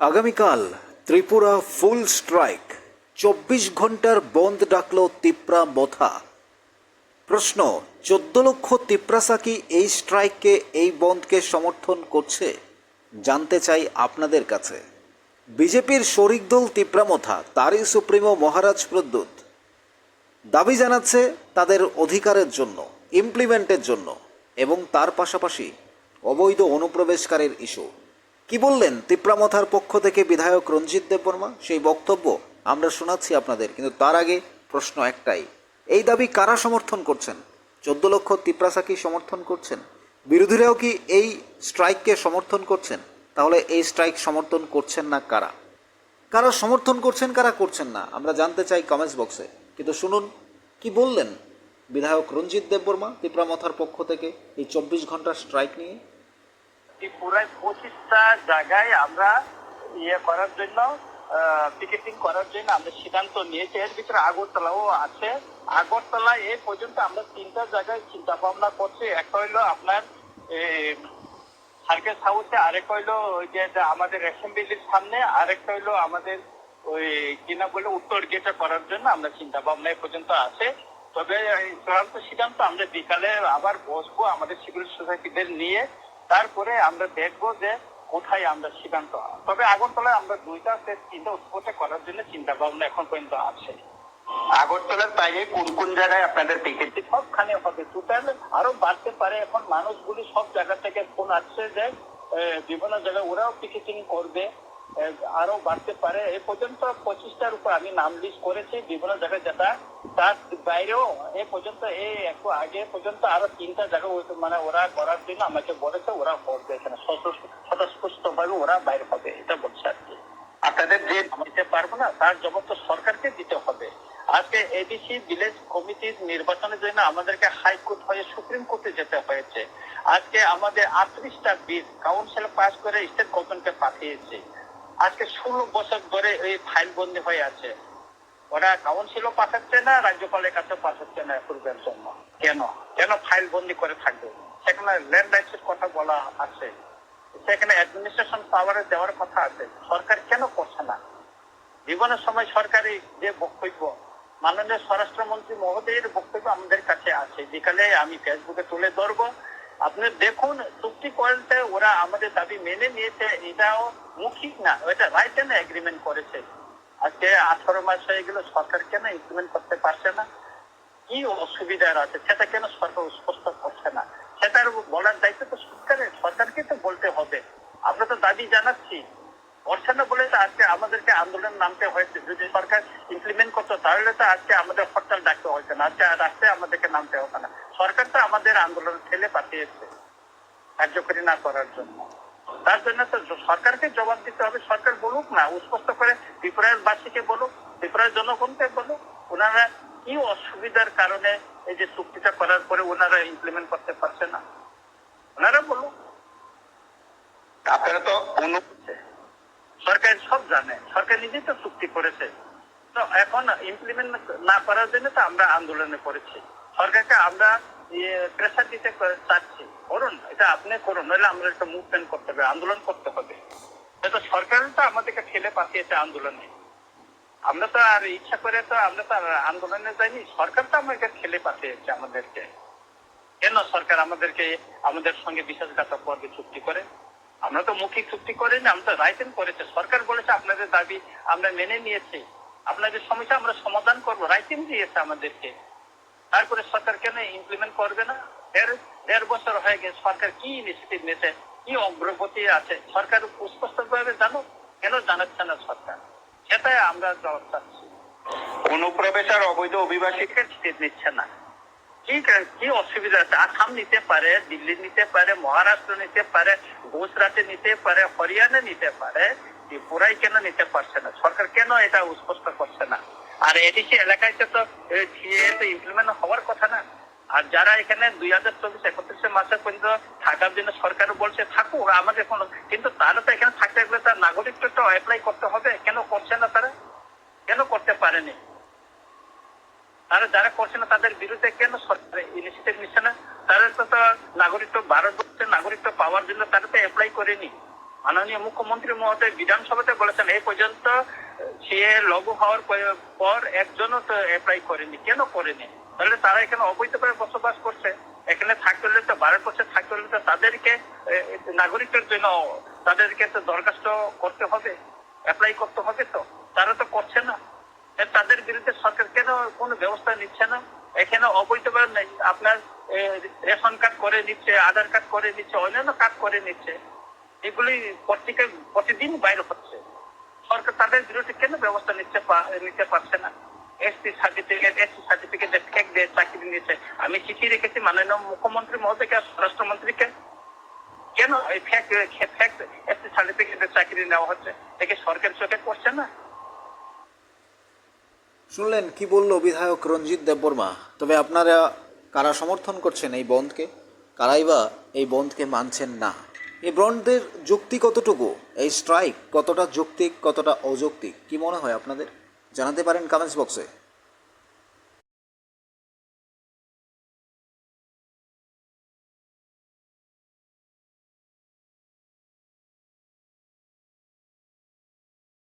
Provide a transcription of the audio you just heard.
আগামীকাল ত্রিপুরা ফুল স্ট্রাইক। চব্বিশ ঘণ্টার বন্ধ ডাকল তিপ্রা বথা প্রশ্ন, চোদ্দ লক্ষ তিপ্রাসা কি এই স্ট্রাইককে, এই বন্ধকে সমর্থন করছে? জানতে চাই আপনাদের কাছে। বিজেপির শরিক দল তিপ্রামথা তারই সুপ্রিমো মহারাজ প্রদ্যুৎ দাবি জানাচ্ছে তাদের অধিকারের জন্য ইমপ্লিমেন্টের জন্য, এবং তার পাশাপাশি অবৈধ অনুপ্রবেশকারীর ইস্যু কি বললেন? তিপ্রামথার পক্ষ থেকে বিধায়ক রঞ্জিত দেববর্মা? সেই বক্তব্য আমরা শোনাচ্ছি আপনাদের, কিন্তু তার আগে প্রশ্ন একটাই। এই দাবি কারা সমর্থন করছেন? চোদ্দ লক্ষ তিপ্রাসা কি সমর্থন করছেন। বিরোধীরাও কি এই স্ট্রাইককে সমর্থন করছেন? তাহলে এই স্ট্রাইক সমর্থন করছেন না কারা? কারা সমর্থন করছেন, কারা করছেন না? আমরা জানতে চাই কমেন্টস বক্সে কিন্তু শুনুন, কি বললেন বিধায়ক রঞ্জিত দেববর্মা তিপ্রামথার পক্ষ থেকে এই চব্বিশ ঘণ্টার স্ট্রাইক নিয়ে? ত্রিপুরায় পঁচিশটা জায়গায় আমরা ইয়ে করার জন্য টিকেটিং করার জন্য আমরা সিদ্ধান্ত নিয়েছি। এর ভিতরে আগরতলাও আছে। আগরতলা এ পর্যন্ত আমরা তিনটা জায়গায় চিন্তা ভাবনা করছি। একটা হইল আপনার সার্কেস হাউসে আরেক হইল যে আমাদের অ্যাসেম্বলির সামনে আরেকটা হইল আমাদের ওই কিনা বলে, উত্তর গেটে করার জন্য আমরা চিন্তা ভাবনা পর্যন্ত আছে। তবে চূড়ান্ত সিদ্ধান্ত আমরা বিকালে আবার বসবো আমাদের সিভিল সোসাইটিদের নিয়ে। তারপরে আমরা দেখব যে কোথায় আমরা সিদ্ধান্ত তবে আগরতলায় আমরা দুইটা সেট চিন্তা উৎপত্তি করার জন্য চিন্তা ভাবনা এখন পর্যন্ত আছে। আগরতলার বাইরে কোন কোন জায়গায় আপনাদের দেখেছি? সবখানে হবে। টোটাল আরও বাড়তে পারে। এখন মানুষগুলি সব জায়গা থেকে ফোন আসছে যে বিভিন্ন জায়গায় ওরাও পিকেটিং করবে। আরও বাড়তে পারে। এ পর্যন্ত পঁচিশটার উপর আমি নাম লিস্ট করেছি, বিভিন্ন জায়গায় যেটা তার বাইরেও এ পর্যন্ত এই একটু আগে পর্যন্ত আরও তিনটা জায়গা মানে ওরা করার জন্য আমাকে বলেছে, ওরা করবে এখানে স্বতঃস্ফূর্ত ভাবে ওরা বাইরে হবে, এটা বলছে আর কি। আপনাদের যে দিতে পারব না, তার জবাব তো সরকারকে দিতে হবে। আজকে এডিসি ভিলেজ কমিটির নির্বাচনের জন্য আমাদেরকে হাইকোর্ট হয়ে সুপ্রিম কোর্টে যেতে হয়েছে। আজকে আমাদের আটত্রিশটা বিল কাউন্সিল পাস করে স্টেট গভর্নমেন্টকে পাঠিয়েছে। আজকে ষোলো বছর ধরে এই ফাইল বন্দি হয়ে আছে। ওরা কাউন্সিলও পাঠাচ্ছে না, রাজ্যপালের কাছে পাঠাচ্ছে না অ্যাপ্রুভের জন্য। কেন? কেন ফাইল বন্দি করে থাকবে? সেখানে ল্যান্ড রাইটসের কথা বলা আছে। সেখানে অ্যাডমিনিস্ট্রেশন পাওয়ারে দেওয়ার কথা আছে। সরকার কেন করছে না? বিভিন্ন সময় সরকারি যে বক্তব্য, মাননীয় স্বরাষ্ট্রমন্ত্রী মহোদয়ের বক্তব্য আমাদের কাছে আছে। বিকালে আমি ফেসবুকে তুলে ধরবো। আপনি দেখুন, চুক্তি করতে ওরা আমাদের দাবি মেনে নিয়েছে, এটাও মুখিক না এটা রাইট এন্ড এগ্রিমেন্ট করেছে। আজকে আঠারো মাস হয়ে গেল, সরকার কেন ইমপ্লিমেন্ট করতে পারছে না? কি অসুবিধার আছে? সেটা কেন সরকার স্পষ্ট করছে না? সেটার বলার দায়িত্ব তো সরকারের সরকারকে তো বলতে হবে। আমরা তো দাবি জানাচ্ছি। করছে না বলে তো আজকে আমাদেরকে আন্দোলন নামতে হয়েছে। যদি সরকার ইমপ্লিমেন্ট করতো, তাহলে তো আজকে আমাদের হরতাল ডাকতে হয়েছে না। আজকে রাস্তায় আমাদেরকে নামতে হতো না। সরকার তো আমাদের আন্দোলন ঠেলে পাঠিয়েছে, কার্যকরী না করার জন্য। তার জন্য তো সরকারকে জবাব দিতে হবে। সরকার বলুক না স্পষ্ট করে ত্রিপুরার বাসীকে বলুক ত্রিপুরার জনগণকে বলুক ওনারা কি অসুবিধার কারণে এই যে চুক্তিটা করার পরে ওনারা ইমপ্লিমেন্ট করতে পারছে না? ওনারা বলুক। আপনারা তো সরকার সব জানে সরকার নিজেই তো চুক্তি করেছে। তো এখন ইমপ্লিমেন্ট না করার জন্য তো আমরা আন্দোলনে করেছি সরকারকে আমরা প্রেশার দিতে চাচ্ছি, করুন এটা আপনি করুন, নইলে আমরা একটা মুভমেন্ট করতে হবে, আন্দোলন করতে হবে। এটা সরকার তো আমাদেরকে ঠেলে পাঠিয়েছে আন্দোলনে। আমরা তো আর ইচ্ছা করে তো আমরা তো আন্দোলনে যাইনি, সরকার তো আমাকে ঠেলে পাঠিয়েছে আমাদেরকে। কেন সরকার আমাদেরকে, আমাদের সঙ্গে বিশ্বাসঘাতক পর্বে চুক্তি করে? আমরা তো মৌখিক চুক্তি করিনি, আমরা তো রাইটেন করেছে। সরকার বলেছে আপনাদের দাবি আমরা মেনে নিয়েছি। আপনাদের সমস্যা আমরা সমাধান করব রাইটিং দিয়েছে আমাদেরকে। তারপরে সরকার কেন ইমপ্লিমেন্ট করবে না? দেড় দেড় বছর হয়ে গেছে সরকার কি ইনিশিয়েটিভ নিয়েছে? কি অগ্রগতি আছে? সরকার স্পষ্ট ভাবে জানো কেন জানাচ্ছে না সরকার? সেটাই আমরা জবাব চাচ্ছি। অনুপ্রবেশ আর অবৈধ অভিবাসীকে স্টেপ নিচ্ছে না। কি কি অসুবিধা আছে? আসাম নিতে পারে দিল্লি নিতে পারে মহারাষ্ট্র নিতে পারে গুজরাটে নিতে পারে হরিয়ানা নিতে পারে ত্রিপুরাই কেন নিতে পারছে না? সরকার কেন এটা স্পষ্ট করছে না? আর এডিসি এলাকায় তো সিএ তো ইমপ্লিমেন্ট হওয়ার কথা না। আর যারা এখানে দুই হাজার চব্বিশ একত্রিশে মাসে পর্যন্ত থাকার জন্য সরকার বলছে, থাকুক আমাদের কোনো কিন্তু তারা তো এখানে থাকতে গেলে তার নাগরিকত্ব অ্যাপ্লাই করতে হবে। কেন করছে না তারা? কেন করতে পারেনি? তারা যারা করছে না, তাদের বিরুদ্ধে কেন সরকার ইনিশিয়েটিভ নিচ্ছে না? তারা তো তো নাগরিকত্ব ভারতবর্ষের নাগরিকত্ব পাওয়ার জন্য তারা তো অ্যাপ্লাই করেনি। মাননীয় মুখ্যমন্ত্রী মহোদয় বিধানসভাতে বলেছেন এই পর্যন্ত সে লঘু হওয়ার পর একজনও তো অ্যাপ্লাই করেনি। কেন করেনি? তাহলে তারা এখানে অবৈধভাবে বসবাস করছে। এখানে থাকতে হলে তো বারো বছর থাকতে হলে তো তাদেরকে নাগরিকের জন্য তাদেরকে তো দরখাস্ত করতে হবে অ্যাপ্লাই করতে হবে তো। তারা তো করছে না। তাদের বিরুদ্ধে সরকার কেন কোনো ব্যবস্থা নিচ্ছে না? এখানে অবৈধভাবে আপনার রেশন কার্ড করে নিচ্ছে, আধার কার্ড করে নিচ্ছে, অন্যান্য কার্ড করে নিচ্ছে। এগুলি পত্রিকায় প্রতিদিন বাইরে হচ্ছে। সরকার তাদের বিরুদ্ধে কেন ব্যবস্থা নিচ্ছে নিতে পারছে না? ST certificate ST certificate fake দিয়ে চাকরি নিচ্ছে আমি চিঠি রেখেছি মাননীয় মুখ্যমন্ত্রী মহোদয়কে স্বরাষ্ট্রমন্ত্রীকে। কেন এই ফেক ফেক এসটি সার্টিফিকেটের চাকরি নেওয়া হচ্ছে? একে সরকার চোখে করছে না? শুনলেন কি বলল বিধায়ক রঞ্জিত দেববর্মা? তবে আপনারা কারা সমর্থন করছেন এই বন্ধকে? কারাই বা এই বন্ধকে মানছেন না? এই ব্রন্ডের যুক্তি কতটুকু? এই স্ট্রাইক কতটা যৌক্তিক কতটা অযৌক্তিক? কি মনে হয় আপনাদের? জানাতে পারেন কমেন্টস বক্সে